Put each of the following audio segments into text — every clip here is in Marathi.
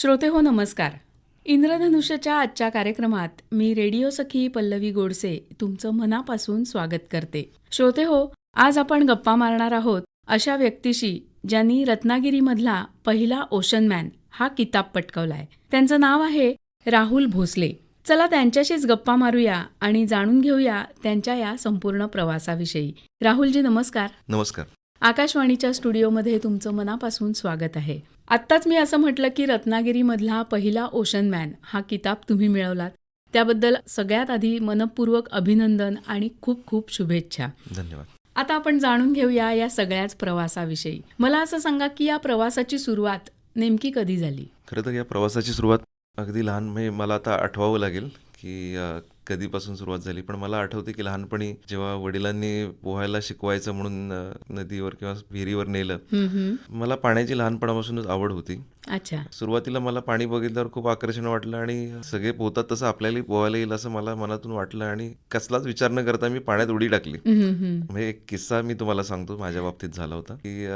श्रोते हो नमस्कार. इंद्रधनुष्यच्या आजच्या कार्यक्रमात मी रेडिओ सखी पल्लवी गोडसे तुमचं मनापासून स्वागत करते. श्रोते हो आज आपण गप्पा मारणार आहोत अशा व्यक्तीशी ज्यांनी रत्नागिरीमधला पहिला ओशन मॅन हा किताब पटकावलाय. त्यांचं नाव आहे राहुल भोसले. चला त्यांच्याशीच गप्पा मारूया आणि जाणून घेऊया त्यांच्या या संपूर्ण प्रवासाविषयी. राहुलजी नमस्कार. नमस्कार. आकाशवाणीच्या स्टुडिओमध्ये तुमचं मनापासून स्वागत आहे. आत्ताच मी असं म्हटलं की रत्नागिरीमधला पहिला ओशन मॅन हा किताब तुम्ही मिळवलात. त्याबद्दल सगळ्यात आधी मनपूर्वक अभिनंदन आणि खूप खूप शुभेच्छा. धन्यवाद. आता आपण जाणून घेऊया या सगळ्याच प्रवासाविषयी. मला असं सांगा की या प्रवासाची सुरुवात नेमकी कधी झाली? खरं तर या प्रवासाची सुरुवात अगदी लहान म्हणजे मला आता आठवावं लागेल की कधीपासून सुरुवात झाली. पण मला आठवते की लहानपणी जेव्हा वडिलांनी पोहायला शिकवायचं म्हणून नदीवर किंवा विहिरीवर नेलं. मला पाण्याची लहानपणापासूनच आवड होती. अच्छा. सुरुवातीला मला पाणी बघितल्यावर खूप आकर्षण वाटलं आणि सगळे पोहतात तसं आपल्यालाही पोहायला येईल असं मला मनातून वाटलं आणि कसलाच विचार न करता मी पाण्यात उडी टाकली. म्हणजे एक किस्सा मी तुम्हाला सांगतो माझ्या बाबतीत झाला होता. की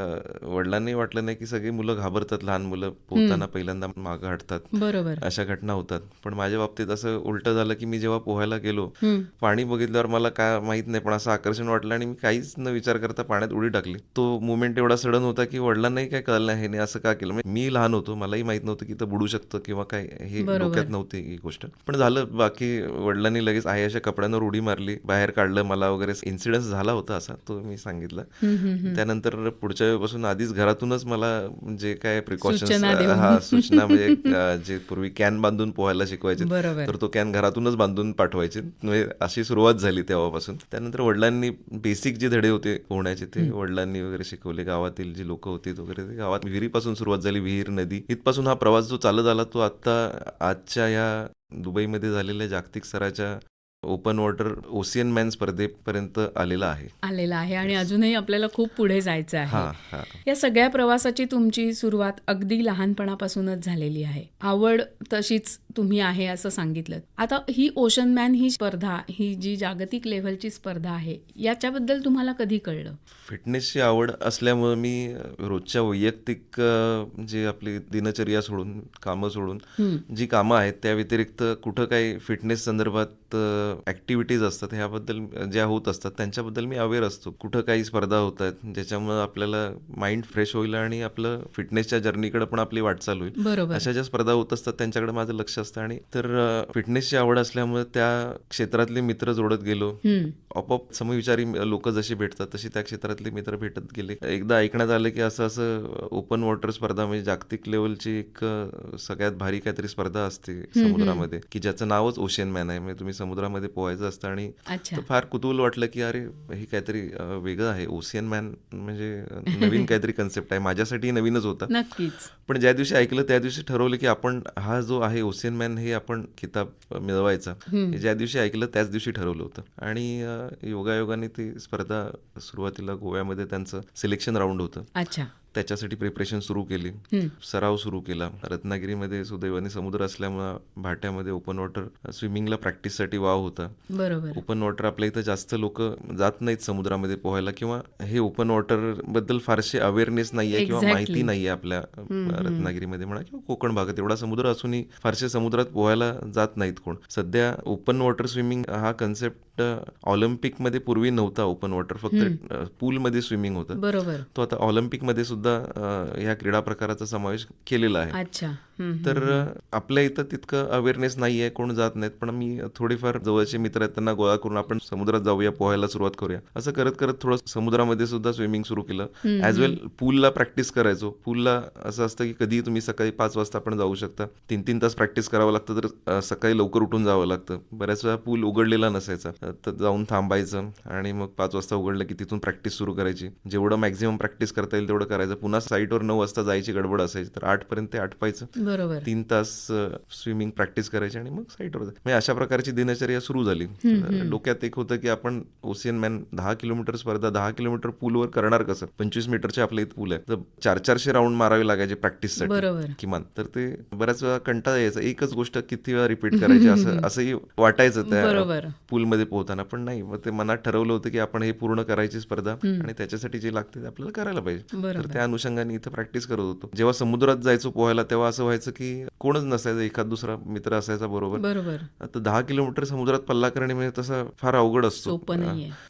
वडिलांनी वाटलं नाही की सगळी मुलं घाबरतात लहान मुलं पोहताना पहिल्यांदा मागं हटतात. बरोबर. अशा घटना होतात. पण माझ्या बाबतीत असं उलट झालं की मी जेव्हा पोहायला गेलो हम्म. पाणी बघितल्यावर मला काय माहीत नाही पण असं आकर्षण वाटलं आणि मी काहीच न विचार करता पाण्यात उडी टाकली तो मुवमेंट एवढा सडन होता की वडिलांनाही काय कळलं नाही असं का केलं म्हणजे मी लहान होतो मलाही माहीत नव्हतं की इथं बुडू शकतं किंवा काय हे. डोक्यात नव्हती ही गोष्ट पण झालं बाकी वडिलांनी लगेच आहे अशा कपड्यांवर उडी मारली बाहेर काढलं मला वगैरे इन्सिडेंट झाला होता असा तो मी सांगितलं. त्यानंतर पुढच्या वेळेपासून आधीच घरातूनच मला जे काय देऊन. हा सूचना म्हणजे जे पूर्वी कॅन बांधून पोहायला शिकवायचे. तर तो कॅन घरातूनच बांधून पाठवायचे. म्हणजे अशी सुरुवात झाली तेव्हापासून. त्यानंतर वडिलांनी बेसिक जे धडे होते पोहण्याचे ते वडिलांनी वगैरे शिकवले. गावातील जी लोक होती वगैरे ते गावात विहिरीपासून सुरुवात झाली विहीर नदी. इथपासून हा प्रवास जो चालत आला तो आता आजच्या या दुबईमध्ये झालेल्या जागतिक स्तराच्या ओपन वॉटर ओशियन मॅन स्पर्धेपर्यंत आलेला आहे. आलेला आहे आणि अजूनही आपल्याला खूप पुढे जायचं आहे. हा या सगळ्या प्रवासाची तुमची सुरुवात अगदी लहानपणापासूनच झालेली आहे. आवड तशीच तुम्ही आहे असं सांगितलं. आता ही ओशन मॅन ही स्पर्धा ही जी जागतिक लेव्हलची स्पर्धा आहे याच्याबद्दल तुम्हाला कधी कळलं? फिटनेसची आवड असल्यामुळं मी रोजच्या वैयक्तिक जे आपली दिनचर्या सोडून कामं सोडून जी कामं आहेत त्या व्यतिरिक्त कुठं काही फिटनेस संदर्भात ॲक्टिव्हिटीज असतात ह्याबद्दल ज्या होत असतात त्यांच्याबद्दल मी अवेअर असतो. कुठं काही स्पर्धा होत आहेत ज्याच्यामुळं आपल्याला माइंड फ्रेश होईल आणि आपलं फिटनेसच्या जर्नीकडे पण आपली वाटचाल होईल. बरोबर. अशा ज्या स्पर्धा होत असतात त्यांच्याकडे माझं लक्ष असतं. आणि तर फिटनेसची आवड असल्यामुळे त्या क्षेत्रातले मित्र जोडत गेलो. आपोआप समविचारी लोक जशी भेटतात तशी त्या क्षेत्रातले मित्र भेटत गेले. एकदा ऐकण्यात आलं की असं असं ओपन वॉटर स्पर्धा म्हणजे जागतिक लेवलची एक सगळ्यात भारी काहीतरी स्पर्धा असते समुद्रामध्ये की ज्याचं नावच ओशियन मॅन आहे. म्हणजे तुम्ही समुद्रामध्ये पोहायचं असतं आणि फार कुतूहल वाटलं की अरे हे काहीतरी वेगळं आहे. ओशियन मॅन म्हणजे नवीन काहीतरी कन्सेप्ट आहे. माझ्यासाठी नवीनच होता. पण ज्या दिवशी ऐकलं त्या दिवशी ठरवलं की आपण हा जो आहे ओशियन मॅन हे आपण किताब मिळवायचा. ज्या दिवशी ऐकलं त्याच दिवशी ठरवलं होतं. आणि योगायोगाने ती स्पर्धा सुरुवातीला गोव्यामध्ये त्यांचं सिलेक्शन राऊंड होतं. अच्छा. त्याच्यासाठी प्रिपरेशन सुरू केली. सराव सुरू केला. रत्नागिरीमध्ये सुदैवाने समुद्र असल्यामुळं भाट्यामध्ये ओपन वॉटर स्विमिंगला प्रॅक्टिससाठी वाव होता. बरोबर. ओपन वॉटर आपल्या इथं जास्त लोक जात नाहीत समुद्रामध्ये पोहायला किंवा हे ओपन वॉटरबद्दल फारसे अवेअरनेस नाहीये किंवा. माहिती नाहीये आपल्या रत्नागिरीमध्ये म्हणा किंवा कोकण भागात. एवढा समुद्र असूनही फारसे समुद्रात पोहायला जात नाहीत कोण. सध्या ओपन वॉटर स्विमिंग हा कन्सेप्ट ऑलिम्पिकमध्ये पूर्वी नव्हता ओपन वॉटर फक्त पूलमध्ये स्विमिंग होतं. बरोबर. तो आता ऑलिम्पिकमध्ये सुद्धा अ, ह्या क्रीडा प्रकाराचा समावेश केलेला आहे. तर आपल्या इथं तितकं अवेअरनेस नाही आहे कोण जात नाहीत पण मी थोडेफार जवळचे मित्र आहेत त्यांना गोळा करून आपण समुद्रात जाऊया पोहायला सुरुवात करूया. असं करत करत थोडं समुद्रामध्ये सुद्धा स्विमिंग सुरू केलं. ॲज वेल पूलला प्रॅक्टिस करायचो. पूलला असं असतं की कधी तुम्ही सकाळी पाच वाजता पण जाऊ शकता. तीन तीन तास प्रॅक्टिस करावं लागतं तर सकाळी लवकर उठून जावं लागतं. बऱ्याच वेळा पूल उघडलेला नसायचा. तर जाऊन थांबायचं आणि मग पाच वाजता उघडलं की तिथून प्रॅक्टिस सुरू करायची. जेवढं मॅक्झिमम प्रॅक्टिस करता येईल तेवढं करायचं. असायचं पुन्हा साईटवर नऊ वाजता जायची गडबड असायची तर आठ पर्यंत ते आटपायचं. बरोबर. तीन तास स्विमिंग प्रॅक्टिस करायची आणि मग साईटवर जायचं. म्हणजे अशा प्रकारची दिनचर्या सुरू झाली. डोक्यात एक होतं की आपण ओशियन मॅन दहा किलोमीटर स्पर्धा दहा किलोमीटर पूलवर करणार कसं? पंचवीस मीटरचे आपल्या इथं पूल आहे. तर चार चारशे राऊंड मारावे लागायचे प्रॅक्टिससाठी किमान. तर ते बऱ्याच वेळा कंटाळा यायचा. एकच गोष्ट किती वेळा रिपीट करायची? असं असंही वाटायचं. त्या पूलमध्ये पोहताना. पण नाही. मग ते मनात ठरवलं होतं की आपण हे पूर्ण करायची स्पर्धा आणि त्याच्यासाठी जे लागते ते आपल्याला करायला पाहिजे. तर त्या अनुषंगाने इथं प्रॅक्टिस करत होतो. जेव्हा समुद्रात जायचो पोहायला तेव्हा असं व्हायचं की कोणच नसायचं एखाद दुसरा मित्र असायचा बरोबर. बरोबर. आता दहा किलोमीटर समुद्रात पल्ला करणे म्हणजे तसं फार अवघड असतो.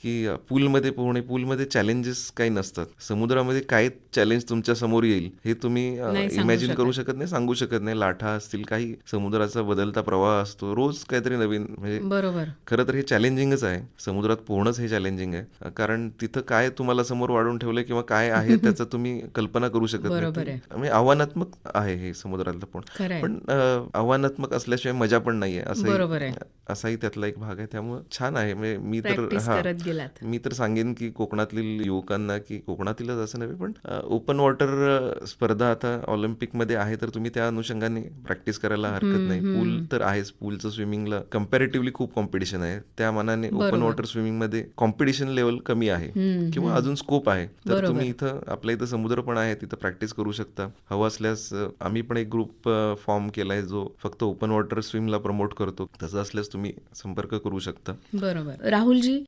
की पूलमध्ये पोहणे पूलमध्ये चॅलेंजेस काही नसतात. समुद्रामध्ये काय चॅलेंज तुमच्यासमोर येईल हे तुम्ही इमॅजिन. करू शकत नाही सांगू शकत नाही. लाठा असतील काही समुद्राचा बदलता प्रवाह असतो. रोज काहीतरी नवीन म्हणजे बरोबर. खरं तर हे चॅलेंजिंगच आहे. समुद्रात पोहणंच हे चॅलेंजिंग आहे. कारण तिथं काय तुम्हाला समोर वाढून ठेवलंय किंवा काय आहे त्याचं तुम्ही कल्पना करू शकत नाही. म्हणजे आव्हानात्मक आहे हे समुद्रातलं. पण. अं, आव्हानात्मक असल्याशिवाय मजा पण नाहीये. असंही त्यातला एक भाग आहे. त्यामुळे छान आहे. म्हणजे मी तर हा मी तर सांगेन की कोकणातील युवकांना की कोकणातीलच असं नव्हे पण ओपन वॉटर स्पर्धा आता ऑलिम्पिकमध्ये आहे तर तुम्ही त्या अनुषंगाने प्रॅक्टिस करायला हरकत नाही. पूल तर आहेच. पूलचं स्विमिंगला कम्पॅरेटिव्हली खूप कॉम्पिटिशन आहे. त्या मानाने ओपन वॉटर स्विमिंगमध्ये कॉम्पिटिशन लेवल कमी आहे. किंवा अजून स्कोप आहे. तर तुम्ही इथं आपल्या इथं समुद्र पण आहे तिथं प्रॅक्टिस करू शकता. हवं असल्यास आम्ही पण एक ग्रुप फॉर्म केलाय जो फक्त ओपन वॉटर स्विमला प्रमोट करतो. तसं असल्यास तुम्ही संपर्क करू शकता. बरोबर. राहुलजी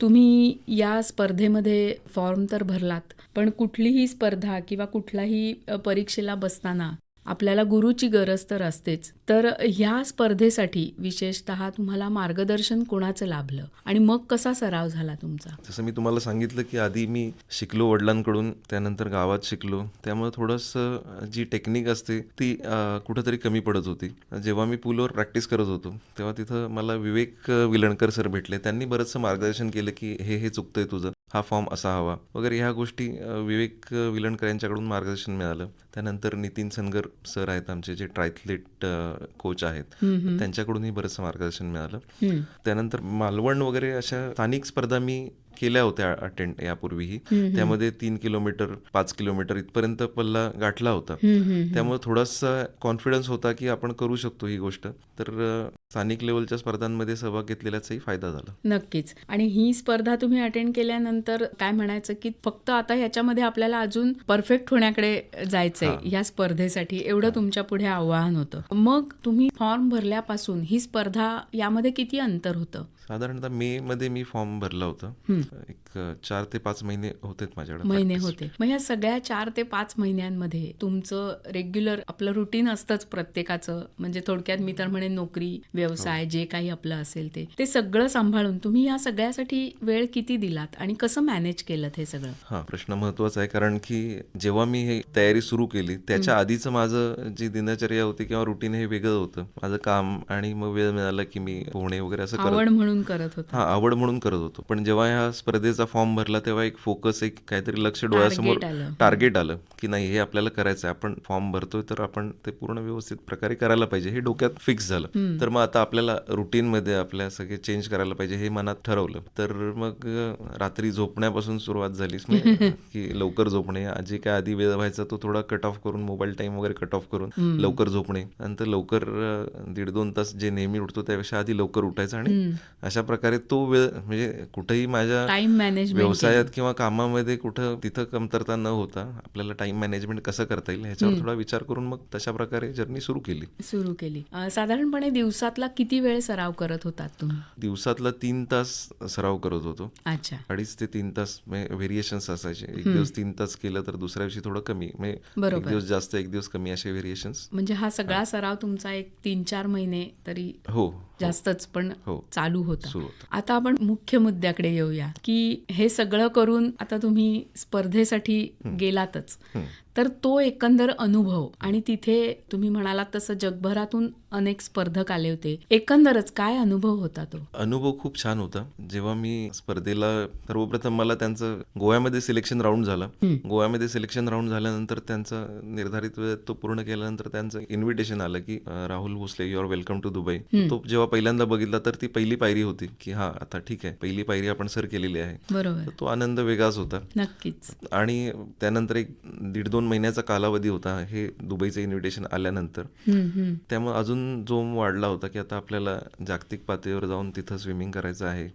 तुम्ही या स्पर्धेमध्ये फॉर्म तर भरलात पण कुठलीही स्पर्धा किंवा कुठल्याही परीक्षेला बसताना आपल्याला गुरुची गरज तर असतेच. तर ह्या स्पर्धेसाठी विशेषतः तुम्हाला मार्गदर्शन कोणाचं लाभलं? आणि मग कसा सराव झाला तुमचा? जसं मी तुम्हाला सांगितलं की आधी मी शिकलो वडिलांकडून त्यानंतर गावात शिकलो. त्यामुळे थोडंसं जी टेक्निक असते ती कुठंतरी कमी पडत होती. जेव्हा मी पूलवर प्रॅक्टिस करत होतो तेव्हा तिथं मला विवेक विलणकर सर भेटले. त्यांनी बरंचसं मार्गदर्शन केलं की हे हे चुकतंय तुझं. हा फॉर्म असा हवा. वगैरे ह्या गोष्टी विवेक विलणकर यांच्याकडून मार्गदर्शन मिळालं. त्यानंतर नितीन सनगर सर आहेत आमचे जे ट्रायथलेट कोच आहेत. त्यांच्याकडूनही बरंचसं मार्गदर्शन मिळालं. त्यानंतर मालवण वगैरे अशा स्थानिक स्पर्धा मी केल्या होत्या अटेंड यापूर्वीही. त्यामध्ये तीन किलोमीटर पाच किलोमीटर इथपर्यंत पल्ला गाठला होता. त्यामुळे थोडासा कॉन्फिडन्स होता की आपण करू शकतो ही गोष्ट. तर स्थानिक लेवलच्या स्पर्धांमध्ये सहभाग घेतलेल्याचाही फायदा झाला. नक्कीच. आणि ही स्पर्धा तुम्ही अटेंड केल्यानंतर काय म्हणायचं की फक्त आता ह्याच्यामध्ये आपल्याला अजून परफेक्ट होण्याकडे जायचंय या स्पर्धेसाठी. एवढं तुमच्यापुढे आव्हान होतं. मग तुम्ही फॉर्म भरल्यापासून ही स्पर्धा यामध्ये किती अंतर होतं? साधारणतः मे मध्ये मी फॉर्म भरला होता. एक चार ते पाच महिने होते माझ्याकडे महिने. होते. मग ह्या सगळ्या चार ते पाच महिन्यांमध्ये तुमचं रेग्युलर आपलं रुटीन असतंच प्रत्येकाचं? म्हणजे थोडक्यात मी तर म्हणेन नोकरी व्यवसाय जे काही आपलं असेल ते. ते सगळं सांभाळून तुम्ही या सगळ्यासाठी वेळ किती दिलात आणि कसं मॅनेज केलं हे सगळं? हा प्रश्न महत्त्वाचा आहे. कारण की जेव्हा मी हे तयारी सुरू केली त्याच्या आधीचं माझं जी दिनचर्या होती किंवा रुटीन हे वेगळं होतं. माझं काम आणि मग वेळ मिळाला की मी पोहणे वगैरे असं आवड म्हणून करत होता. हा आवड म्हणून करत होतो. पण जेव्हा ह्या स्पर्धेचा फॉर्म भरला तेव्हा एक फोकस एक काहीतरी लक्ष डोळ्यासमोर. टार्गेट आलं की नाही हे आपल्याला करायचं आहे आपण फॉर्म भरतोय तर आपण ते पूर्ण व्यवस्थित प्रकारे करायला पाहिजे. हे डोक्यात फिक्स झालं. तर मग आता आपल्याला रुटीन मध्ये आपल्या सगळे चेंज करायला पाहिजे हे मनात ठरवलं. तर मग रात्री झोपण्यापासून सुरुवात झालीच. म्हणजे की लवकर झोपणे. जे काय आधी वेळ व्हायचा तो थोडा कट ऑफ करून मोबाईल टाइम वगैरे कट ऑफ करून लवकर झोपणे. नंतर लवकर दीड दोन तास जे नेहमी उठतो त्यापेक्षा आधी लवकर उठायचं आणि अशा प्रकारे तो वेळ म्हणजे कुठेही माझ्या टाइम मॅनेजमेंट व्यवसायात किंवा कामामध्ये कुठं तिथं कमतरता न होता आपल्याला टाइम मॅनेजमेंट कसं करता येईल ह्याच्यावर थोडा विचार करून मग तशा प्रकारे जर्नी सुरू केली. सुरू केली. साधारणपणे दिवसातला किती वेळ सराव करत होतात तुम्ही? दिवसातला तीन तास सराव करत होतो. अच्छा. अडीच ते तीन तास व्हेरिएशन्स असायचे. एक दिवस तीन तास केलं तर दुसऱ्या दिवशी थोडं कमी. म्हणजे एक बरोबर. दिवस जास्त एक दिवस कमी असे व्हेरिएशन्स म्हणजे हा. सगळा सराव तुमचा एक तीन चार महिने तरी हो. जास्तच पण हो. चालू होता. आता आपण मुख्य मुद्द्याकडे येऊया की हे सगळं करून आता तुम्ही स्पर्धेसाठी गेलातच तर तो एकंदर अनुभव. आणि तिथे तुम्ही म्हणालात तसं जगभरातून अनेक स्पर्धक आले होते. एकंदरच काय अनुभव होता तो? अनुभव खूप छान होता. जेव्हा मी स्पर्धेला सर्वप्रथम मला त्यांचं गोव्यामध्ये सिलेक्शन राऊंड झालं. गोव्यामध्ये सिलेक्शन राऊंड झाल्यानंतर त्यांचं निर्धारित वेळेत तो पूर्ण केल्यानंतर त्यांचं इन्व्हिटेशन आलं की Rahul Bhosale you are welcome to Dubai तो जेव्हा पहिल्यांदा बघितला तर ती पहिली पायरी होती की हा आता ठीक आहे. पहिली पायरी आपण सर केलेली आहे. बरोबर. तो आनंद वेगळाच होता. नक्कीच. आणि त्यानंतर एक दीड दोन महिन्याचा कालावधी होता हे दुबईचं इन्व्हिटेशन आल्यानंतर. त्यामुळे अजून जोम वाढला होता की आता आपल्याला जागतिक पातळीवर जाऊन तिथं स्विमिंग करायचं आहे.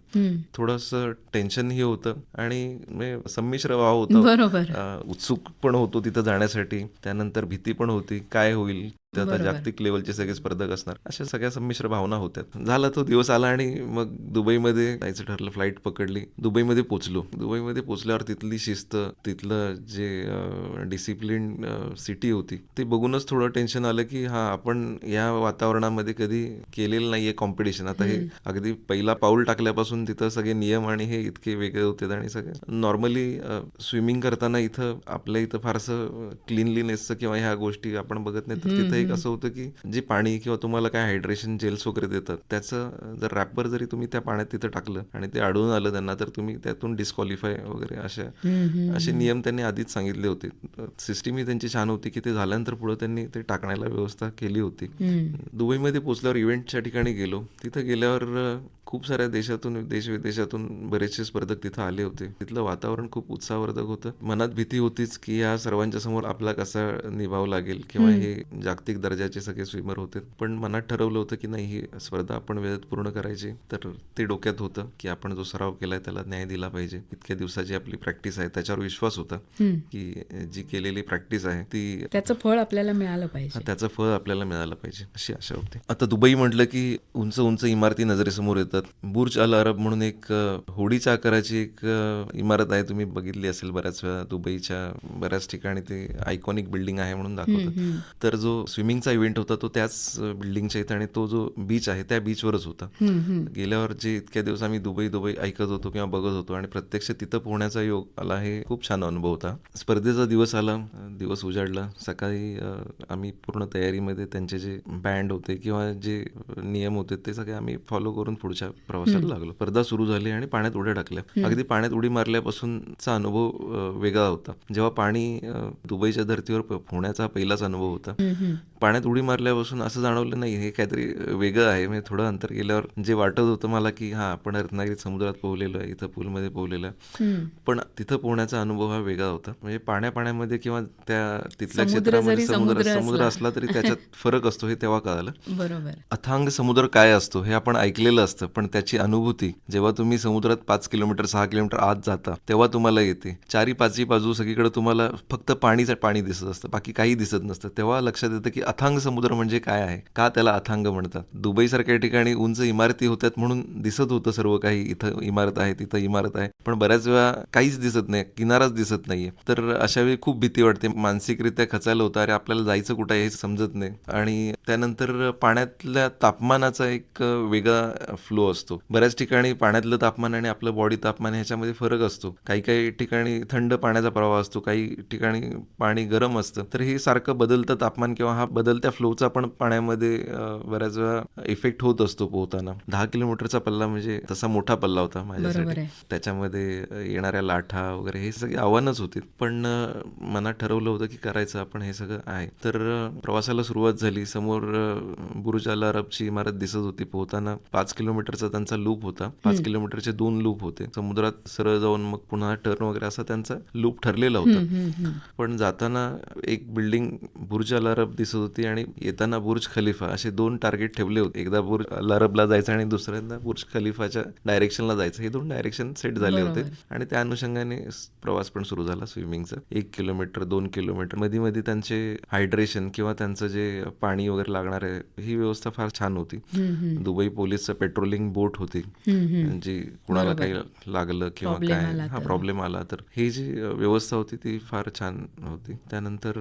थोडंसं टेन्शनही होतं आणि म्हणजे संमिश्र भाव होता. उत्सुक पण होतो तिथं जाण्यासाठी. त्यानंतर भीती पण होती काय होईल? ते आता. जागतिक लेवलचे सगळे स्पर्धक असणार. अशा सगळ्या संमिश्र भावना होत्या. झाला तो दिवस आला आणि मग दुबईमध्ये जायचं ठरलं फ्लाईट पकडली. दुबईमध्ये पोचलो. दुबईमध्ये पोचल्यावर तिथली शिस्त तिथलं जे डिसिप्लिन सिटी होती ते बघूनच थोडं टेन्शन आलं की हा आपण या वातावरणामध्ये कधी केलेलं नाहीये कॉम्पिटिशन आता हे अगदी पहिला पाऊल टाकल्यापासून तिथं सगळे नियम आणि हे इतके वेगळे होते आणि सगळे. नॉर्मली स्विमिंग करताना इथं आपल्या इथं फारसं क्लिनलीनेसचं किंवा ह्या गोष्टी आपण बघत नाही तर तिथं एक असं होतं की जे पाणी किंवा तुम्हाला काय हायड्रेशन जेल्स वगैरे देतात त्याचं जर रॅपर जरी तुम्ही त्या पाण्यात तिथं टाकलं आणि ते आढळून आलं त्यांना तर तुम्ही त्यातून डिस्क्वालिफाय वगैरे अशा असे नियम त्यांनी आधीच सांगितले होते. सिस्टीम ही त्यांची छान होती की ते झाल्यानंतर पुढे त्यांनी ते टाकण्याला व्यवस्था केली होती. दुबईमध्ये पोचल्यावर इव्हेंटच्या ठिकाणी गेलो. तिथं गेल्यावर खूप साऱ्या देशातून देश विदेशातून बरेचसे स्पर्धक तिथं आले होते. तिथलं वातावरण खूप उत्साहवर्धक होतं. मनात भीती होतीच की या सर्वांच्या समोर आपला कसा निभाव लागेल किंवा हे जागतिक दर्जाचे सगळे स्विमर होते. पण मनात ठरवलं होतं की नाही ही स्पर्धा आपण वेळेत पूर्ण करायची. तर ते डोक्यात होतं की आपण जो सराव केलाय त्याला न्याय दिला पाहिजे. इतक्या दिवसाची आपली प्रॅक्टिस आहे. त्याच्यावर विश्वास होता की जी केलेली प्रॅक्टिस आहे ती त्याचं फळ आपल्याला मिळालं पाहिजे. त्याचं फळ आपल्याला मिळालं पाहिजे. अशी आशा होती. आता दुबई म्हटलं की उंच उंच इमारती नजरेसमोर येतात बुर्ज अल अरब म्हणून एक होडीच्या आकाराची एक इमारत आहे. तुम्ही बघितली असेल बऱ्याच वेळा. दुबईच्या बऱ्याच ठिकाणी ते आयकॉनिक बिल्डिंग आहे म्हणून दाखवतात. तर जो स्विमिंगचा इव्हेंट होता तो त्याच बिल्डिंगच्या इथं आणि तो जो बीच आहे त्या बीचवरच होता. गेल्यावर जे इतक्या दिवस आम्ही दुबई दुबई ऐकत होतो किंवा बघत होतो आणि प्रत्यक्ष तिथं पोहण्याचा योग आला हे खूप छान अनुभव होता. स्पर्धेचा दिवस आला दिवस उजाडला. सकाळी आम्ही पूर्ण तयारीमध्ये त्यांचे जे बँड होते किंवा जे नियम होते ते सगळे आम्ही फॉलो करून पुढच्या प्रवासाला लागलो. स्पर्धा सुरू झाली आणि पाण्यात उड्या टाकल्या. अगदी पाण्यात उडी मारल्यापासूनचा अनुभव वेगळा होता. जेव्हा पाणी दुबईच्या धर्तीवर प- पोहण्याचा हा पहिलाच अनुभव होता. पाण्यात उडी मारल्यापासून असं जाणवलं नाही हे काहीतरी वेगळं आहे. म्हणजे थोडं अंतर गेल्यावर जे वाटत होतं मला की हा आपण रत्नागिरीत समुद्रात पोहलेलो आहे इथं पूलमध्ये पोहलेलो आहे. पण तिथं पोहण्याचा अनुभव हा वेगळा होता. म्हणजे पाण्या पाण्यामध्ये किंवा त्या तिथल्या क्षेत्रामध्ये समुद्र समुद्र असला. असला तरी त्याच्यात फरक असतो हे तेव्हा कळालं. बरोबर. अथांग समुद्र काय असतो हे आपण ऐकलेलं असतं. पण त्याची अनुभूती जेव्हा तुम्ही समुद्रात पाच किलोमीटर सहा किलोमीटर आत जाता तेव्हा तुम्हाला येते. चारी पाचही बाजू सगळीकडे तुम्हाला फक्त पाणीच पाणी दिसत असतं. बाकी काही दिसत नसतं. तेव्हा लक्षात येतं की अथांग समुद्र म्हणजे काय आहे? का त्याला अथांग म्हणतात? दुबईसारख्या ठिकाणी उंच इमारती होत्यात म्हणून दिसत होतं सर्व काही. इथं इमारत आहे तिथं इमारत आहे. पण बऱ्याच वेळा काहीच दिसत नाही किनाराच दिसत नाहीये. तर अशा वेळी खूप भीती वाटते. मानसिकरित्या खचायला होतं. अरे आपल्याला जायचं कुठं हे समजत नाही. आणि त्यानंतर पाण्यातल्या तापमानाचा एक वेगळा फ्लो असतो. बऱ्याच ठिकाणी पाण्यातलं तापमान आणि आपलं बॉडी तापमान ह्याच्यामध्ये फरक असतो. काही काही ठिकाणी थंड पाण्याचा प्रवाह असतो काही ठिकाणी पाणी गरम असतं. तर हे सारखं बदलतं तापमान किंवा हा बदलत्या फ्लोचा पण पाण्यामध्ये बऱ्याच वेळा इफेक्ट होत असतो पोहताना. दहा किलोमीटरचा पल्ला म्हणजे तसा मोठा पल्ला होता माझ्यासाठी. त्याच्यामध्ये येणाऱ्या लाठा वगैरे हे सगळे आव्हानच होती. पण मनात ठरवलं होतं की करायचं आपण हे सगळं आहे. तर प्रवासाला सुरुवात झाली. समोर अ, बुर्ज अल अरबची इमारत दिसत होती पोहताना. पाच किलोमीटरचा त्यांचा लूप होता. पाच किलोमीटरचे दोन लूप होते. समुद्रात सरळ जाऊन मग पुन्हा टर्न वगैरे असा त्यांचा लूप ठरलेला होता. पण जाताना एक बिल्डिंग बुर्ज अल अरब दिसत होती आणि येताना बुर्ज खलिफा असे दोन टार्गेट ठेवले होते. एकदा बुर्ज अल अरबला जायचं आणि दुसऱ्यांदा बुर्ज खलिफाच्या डायरेक्शनला जायचं. हे दोन डायरेक्शन सेट झाले होते. आणि त्या अनुषंगाने प्रवास पण सुरू झाला स्विमिंगचा एक किलोमीटर दोन किलोमीटर. मध्ये मध्ये त्यांचे हायड्रेशन किंवा त्यांचं जे पाणी वगैरे लागणार आहे ही व्यवस्था फार छान होती. दुबई पोलीसचं पेट्रोलिंग रेस्क्युइंग बोट होती. जी कुणाला काही लागलं किंवा काय हा. प्रॉब्लेम आला तर. ही जी व्यवस्था होती ती फार छान होती. त्यानंतर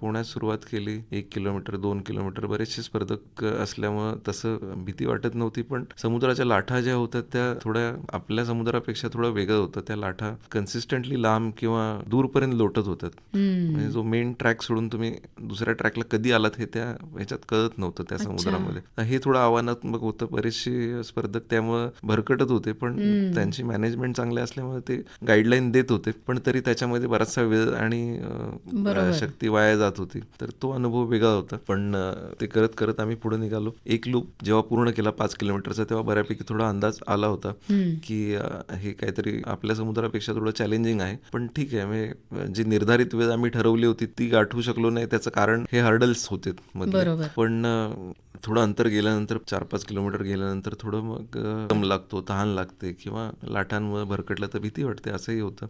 पुण्यात सुरुवात केली. एक किलोमीटर दोन किलोमीटर बरेचसे स्पर्धक असल्यामुळं तसं भीती वाटत नव्हती. पण समुद्राच्या लाटा ज्या होत्या त्या थोड्या आपल्या समुद्रापेक्षा थोडं वेगळं होतं त्या लाटा कन्सिस्टंटली लांब किंवा दूरपर्यंत लोटत हम्म. म्हणजे जो मेन ट्रॅक सोडून तुम्ही दुसऱ्या ट्रॅकला कधी आलात हे त्या ह्याच्यात कळत नव्हतं त्या समुद्रामध्ये. हे थोडं आव्हानात्मक होतं. बरेचसे स्पर्धक त्यामुळं भरकटत होते पण त्यांची मॅनेजमेंट चांगले असल्यामुळे ते गाईडलाईन देत होते पण तरी त्याच्यामध्ये बराचसा वेळ आणि शक्ती वाया जात होती. तर तो अनुभव वेगळा होता पण ते करत करत आम्ही पुढे निघालो. एक लूप जेव्हा पूर्ण केला पाच किलोमीटरचा तेव्हा बऱ्यापैकी थोडा अंदाज आला होता की हे काहीतरी आपल्या समुद्रापेक्षा थोडं चॅलेंजिंग आहे पण ठीक आहे. म्हणजे जी निर्धारित वेळ आम्ही ठरवली होती ती गाठू शकलो नाही त्याचं कारण हे हर्डल्स होते. पण थोडं अंतर गेल्यानंतर चार पाच किलोमीटर गेल्यानंतर थोडं मग दम लागतो तहान लागते किंवा लाटांमुळे भरकटलं तर भीती वाटते असंही होतं.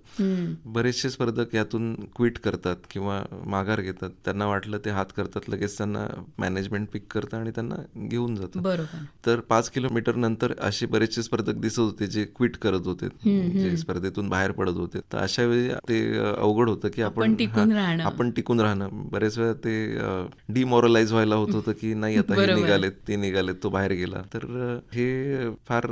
बरेचसे स्पर्धक यातून क्विट करतात किंवा माघार घेतात. त्यांना वाटलं ते हात करतात लगेच त्यांना मॅनेजमेंट पिक करतं आणि त्यांना घेऊन जातं तर पाच किलोमीटर नंतर असे बरेचसे स्पर्धक दिसत होते जे क्विट करत होते. जे स्पर्धेतून बाहेर पडत होते. तर अशा वेळी ते अवघड होतं की आपण आपण टिकून राहणं. आपण टिकून राहणं. बरेच वेळा ते डिमॉरलाइज व्हायला होत होतं की नाही आता. निघालेत ते निघालेत तो बाहेर गेला. तर हे फार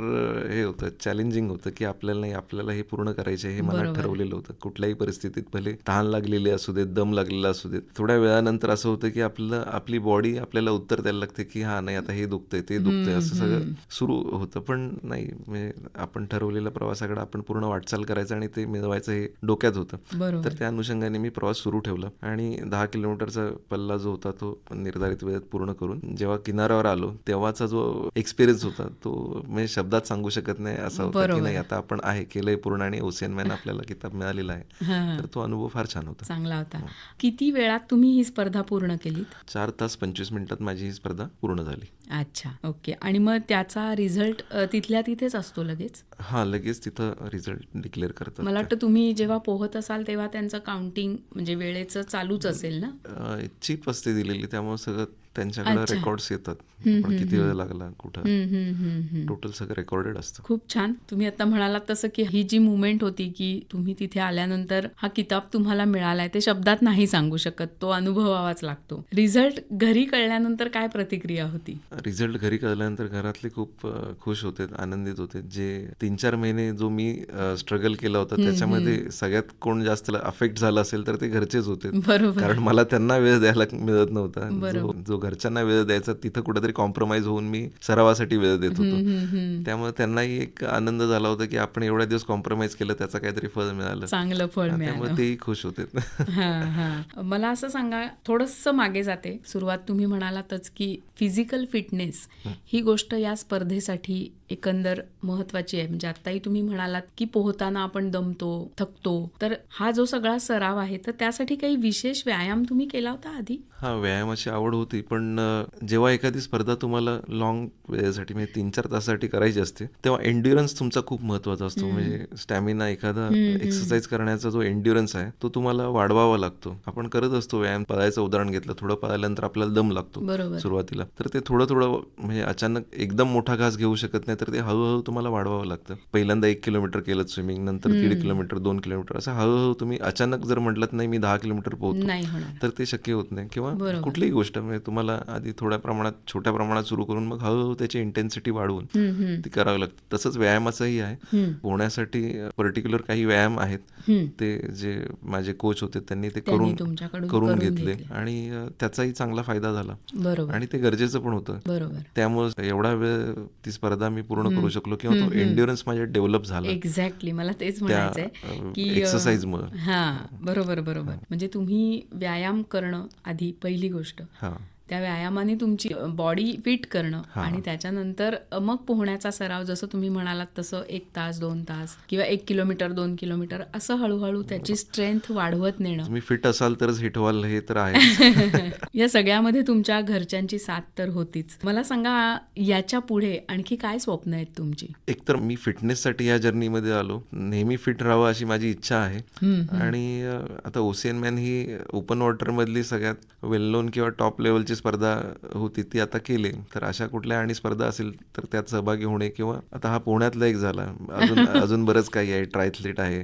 हे होतं चॅलेंजिंग होतं की आपल्याला नाही आपल्याला हे पूर्ण करायचे हे मनात बरोबर. ठरवलेलं होतं. कुठल्याही परिस्थितीत भले तहान लागलेली असू देत दम लागलेला असू देत थोड्या वेळानंतर असं होतं की आपलं आपली बॉडी आपल्याला उत्तर द्यायला लागते की हा नाही आता हे दुखतंय ते दुखतंय असं सगळं सुरू होतं. पण नाही म्हणजे आपण ठरवलेल्या प्रवासाकडे आपण पूर्ण वाटचाल करायचं आणि ते मिळवायचं हे डोक्यात होतं. तर त्या अनुषंगाने मी प्रवास सुरू ठेवला आणि दहा किलोमीटरचा पल्ला जो होता तो निर्धारित वेळेत पूर्ण करून जेव्हा किनाऱ्यावर आलो तेव्हाचा जो एक्सपिरियन्स होता तो म्हणजे शब्दात सांगू शकत नाही असा होता की. नाही आता आपण आहे केलंय पूर्ण आणि ओशियन मॅन आपल्याला किताब मिळालेला आहे. हा तर तो अनुभव फार छान होता. चांगला होता. किती वेळात तुम्ही ही स्पर्धा पूर्ण केलीत? चार तास पंचवीस मिनिटात माझी ही स्पर्धा पूर्ण झाली. अच्छा ओके. आणि मग त्याचा रिझल्ट तिथल्या तिथेच असतो लगेच? हा लगेच तिथं रिझल्ट डिक्लेअर करतात. मला वाटतं तुम्ही जेव्हा पोहत असाल तेव्हा त्यांचं काउंटिंग म्हणजे वेळेचं चालूच असेल ना? चीप असते दिलेली त्यामुळे सगळं त्यांच्याकडे. रेकॉर्ड्स येतात. आपण किती वेळ लागला कुठं. टोटल सगळं रेकॉर्डेड असतं. खूप छान. तुम्ही आता म्हणालात तसं की ही जी मुवमेंट होती की तुम्ही तिथे आल्यानंतर हा किताब तुम्हाला मिळालाय ते शब्दात नाही सांगू शकत. तो अनुभवावाच लागतो. रिझल्ट घरी कळल्यानंतर काय प्रतिक्रिया होती? रिझल्ट घरी कळल्यानंतर घरातले खूप खुश होते आनंदित होते. जे तीन चार महिने जो मी स्ट्रगल केला होता त्याच्यामध्ये सगळ्यात कोण जास्त अफेक्ट झाला असेल तर ते घरचेच होते. बरोबर. कारण मला त्यांना वेळ द्यायला मिळत नव्हता. जो घरच्यांना वेळ द्यायचा तिथं कुठेतरी कॉम्प्रोमाइज होऊन मी सरावासाठी वेळ देत होतो. त्यामुळे त्यांनाही एक आनंद झाला होता की आपण एवढ्या दिवस कॉम्प्रोमाइज केलं त्याचं काहीतरी फळ मिळालं. चांगलं फळ मिळालं. तेही खुश होते. हा हा. मला असं सांगा थोडंसं मागे जाते. सुरुवात तुम्ही म्हणालातच की फिजिकल फिटनेस ही. गोष्ट या स्पर्धेसाठी एकंदर महत्वाची आहे. म्हणजे आताही तुम्ही म्हणालात की पोहताना आपण दमतो थकतो. तर हा जो सगळा सराव आहे तर त्यासाठी काही विशेष व्यायाम तुम्ही केला होता आधी? हा व्यायामाची आवड होती पण अ, जेव्हा एखादी स्पर्धा तुम्हाला लॉंग वेळेसाठी म्हणजे तीन चार तासासाठी करायची असते तेव्हा एन्ड्युरन्स तुमचा खूप महत्त्वाचा असतो. म्हणजे स्टॅमिना एखादा एक्सरसाइज करण्याचा जो एन्ड्युरन्स आहे तो तुम्हाला वाढवावा लागतो. आपण करत असतो व्यायाम पळायचं उदाहरण घेतलं थोडं पळाल्यानंतर आपल्याला दम लागतो सुरुवातीला. तर ते थोडं थोडं म्हणजे अचानक एकदम मोठा घास घेऊ शकत नाही तर ते हळूहळू तुम्हाला वाढवावं लागतं. पहिल्यांदा एक किलोमीटर केलं स्विमिंग नंतर दीड किलोमीटर दोन किलोमीटर असं हळूहळू तुम्ही अचानक जर म्हटलं नाही मी दहा किलोमीटर पोहोचतो. तर ते शक्य होत नाही. किंवा. कुठलीही गोष्ट म्हणजे तुम्हाला आधी थोड्या प्रमाणात छोट्या प्रमाणात सुरू करून मग हळूहळू त्याची इंटेन्सिटी वाढवून ती करावी लागते. तसंच व्यायामाचंही आहे. पोहण्यासाठी पर्टिक्युलर काही व्यायाम आहेत. ते जे माझे कोच होते त्यांनी ते करून करून घेतले. आणि त्याचाही चांगला फायदा झाला. बरोबर. आणि ते गरजेचं पण होतं. बरोबर. त्यामुळे एवढा वेळ ती स्पर्धा मी पूर्ण करू शकलो किंवा तो एन्ड्युरन्स माझ्या डेव्हलप झाला. एक्झॅक्टली मला तेच अ, एक्सरसाइजमुळे हा. बरोबर बरोबर. म्हणजे तुम्ही व्यायाम करणं आधी पहिली गोष्ट. हा. त्या व्यायामाने तुमची बॉडी फिट करणं आणि त्याच्यानंतर मग पोहण्याचा सराव जसं तुम्ही म्हणालात तसं एक तास दोन तास किंवा एक किलोमीटर दोन किलोमीटर असं हळूहळू त्याची स्ट्रेंथ वाढवत नेणं. तुम्ही फिट असाल तरच हिट व्हाल हे तर आहे. या सगळ्यामध्ये तुमच्या घरच्यांची साथ तर होतीच. मला सांगा याच्यापुढे आणखी काय स्वप्न आहेत तुमची? एकतर मी फिटनेससाठी या जर्नीमध्ये आलो. नेहमी फिट राहावं अशी माझी इच्छा आहे. आणि आता ओशियन मॅन ही ओपन वॉटर मधली सगळ्यात वेल नोन किंवा टॉप लेवलची स्विमिंगची स्पर्धा होती ती आता केली. तर अशा कुठल्या आणि स्पर्धा असेल तर त्यात सहभागी होणे किंवा आता हा पुण्यातला एक झाला. अजून अजून बरंच काही आहे. ट्रायथलेट आहे.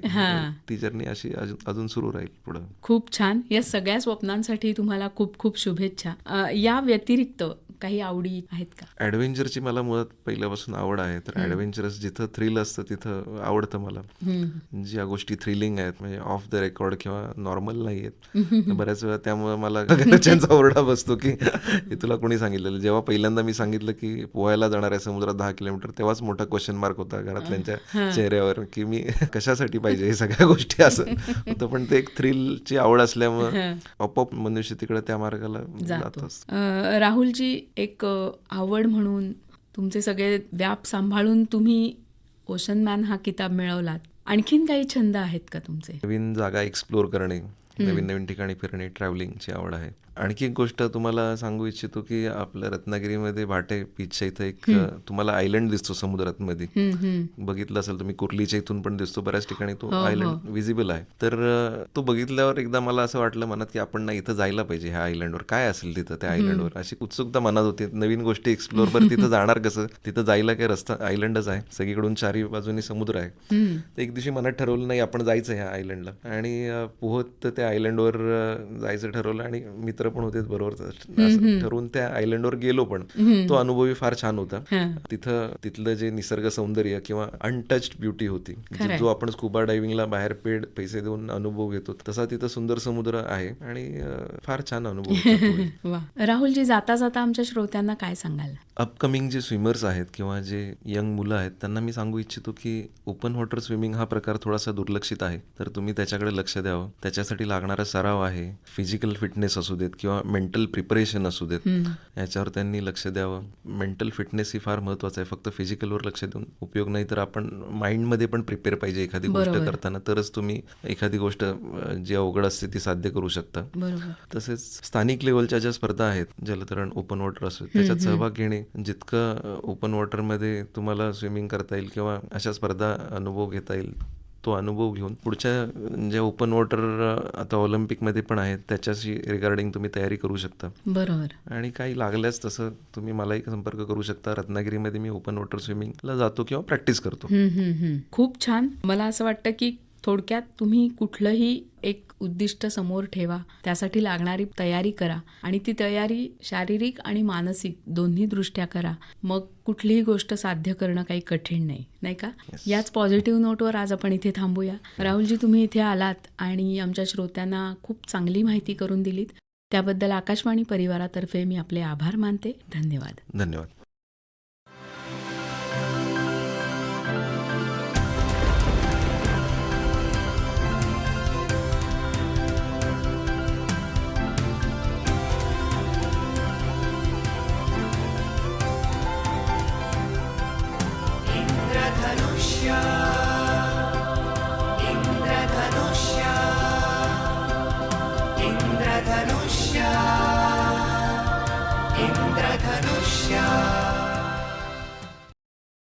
ती जर्नी अशी अजून सुरू राहील पुढं. खूप छान. या सगळ्या स्वप्नांसाठी तुम्हाला खूप खूप शुभेच्छा. या व्यतिरिक्त काही आवडी आहेत का? ॲडव्हेंचरची मला मुळात पहिल्यापासून आवड आहे. तर ॲडव्हेंचरस जिथं थ्रिल असतं तिथं आवडतं मला. ज्या गोष्टी थ्रिलिंग आहेत म्हणजे ऑफ द रेकॉर्ड किंवा नॉर्मल नाही आहेत बऱ्याच वेळा त्यामुळे मला घरच्यांचा ओरडा बसतो की हे तुला कोणी सांगितलेलं? जेव्हा पहिल्यांदा मी सांगितलं की पोहायला जाणार आहे समुद्रात दहा किलोमीटर तेव्हाच मोठा क्वेश्चन मार्क होता घरातल्यांच्या चेहऱ्यावर की मी कशासाठी पाहिजे हे सगळ्या गोष्टी असं. होतं पण ते एक थ्रिलची आवड असल्यामुळे आपोआप मनुष्य तिकडे त्या मार्गाला जातो. राहुलजी एक आवड म्हणून तुमचे सगळे व्याप सांभाळून तुम्ही ओशन मॅन हा किताब मिळवलात. आणखीन काही छंद आहेत का तुमचे? नवीन जागा एक्सप्लोर करणे नवीन नवीन ठिकाणी फिरणे ट्रॅव्हलिंगची आवड आहे. आणखी एक गोष्ट तुम्हाला सांगू इच्छितो की आपल्या रत्नागिरीमध्ये भाटे बीचच्या इथं एक तुम्हाला आयलंड दिसतो समुद्रात मध्ये. बघितलं असेल तुम्ही कुर्लीच्या इथून पण दिसतो बऱ्याच ठिकाणी तो हो, आयलंड विजिबल आहे. तर तो बघितल्यावर एकदा मला असं वाटलं मनात की आपण ना इथं जायला पाहिजे ह्या आयलंडवर काय असेल तिथं त्या आयलंडवर अशी उत्सुकता मनात होती. नवीन गोष्टी एक्सप्लोर बरं तिथं जाणार कसं? तिथं जायला काय रस्ता आयलंडच आहे. सगळीकडून चारी बाजूनी समुद्र आहे. तर एक दिवशी मनात ठरवलं नाही आपण जायचं ह्या आयलंडला आणि पोहत त्या आयलंडवर जायचं ठरवलं आणि मित्र पण होते बरोबर. ठरवून त्या आयलंडवर गेलो पण तो अनुभवही फार छान होता. तिथं तिथलं जे निसर्ग सौंदर्य किंवा अनटच्ड ब्युटी होती. जो आपण स्कुबा डायव्हिंगला बाहेर पेड पैसे देऊन अनुभव घेतो तसा तिथं सुंदर समुद्र आहे आणि फार छान अनुभव. वा. राहुलजी जाता जाता आमच्या श्रोत्यांना काय सांगाल? अपकमिंग जे स्विमर्स आहेत किंवा जे यंग मुलं आहेत त्यांना मी सांगू इच्छितो की ओपन वॉटर स्विमिंग हा प्रकार थोडासा दुर्लक्षित आहे. तर तुम्ही त्याच्याकडे लक्ष द्यावं. त्याच्यासाठी लागणारा सराव आहे. फिजिकल फिटनेस असू देत किंवा मेंटल प्रिपरेशन असू देत याच्यावर त्यांनी लक्ष द्यावं. मेंटल फिटनेस ही फार महत्वाचं आहे. फक्त फिजिकलवर लक्ष देऊन उपयोग नाही तर आपण माइंडमध्ये पण प्रिपेअर पाहिजे एखादी गोष्ट. करताना. तरच तुम्ही एखादी गोष्ट जी अवघड असते ती साध्य करू शकता. तसेच स्थानिक लेवलच्या ज्या स्पर्धा आहेत जलतरण ओपन वॉटर असो त्याच्यात सहभाग घेणे जितकं ओपन वॉटरमध्ये तुम्हाला स्विमिंग करता येईल किंवा अशा स्पर्धा अनुभव घेता येईल तो अनुभव घेऊन. पुढच्या ज्या ओपन वॉटर आता ऑलिम्पिकमध्ये पण आहेत त्याच्याशी रिगार्डिंग तुम्ही तयारी करू शकता. बरोबर. आणि काही लागल्यास तसं तुम्ही मलाही संपर्क करू शकता. रत्नागिरीमध्ये मी ओपन वॉटर स्विमिंगला जातो किंवा प्रॅक्टिस करतो. खूप छान. मला असं वाटतं की थोडक्यात तुम्ही कुठलंही एक उद्दिष्ट समोर ठेवा. त्यासाठी लागणारी तयारी करा आणि ती तयारी शारीरिक आणि मानसिक दोन्ही दृष्ट्या करा. मग कुठलीही गोष्ट साध्य करणं काही कठीण नाही नाही का? याच पॉझिटिव्ह नोटवर आज आपण इथे थांबूया. राहुलजी तुम्ही इथे आलात आणि आमच्या श्रोत्यांना खूप चांगली माहिती करून दिलीत. त्याबद्दल आकाशवाणी परिवारातर्फे मी आपले आभार मानते. धन्यवाद. धन्यवाद.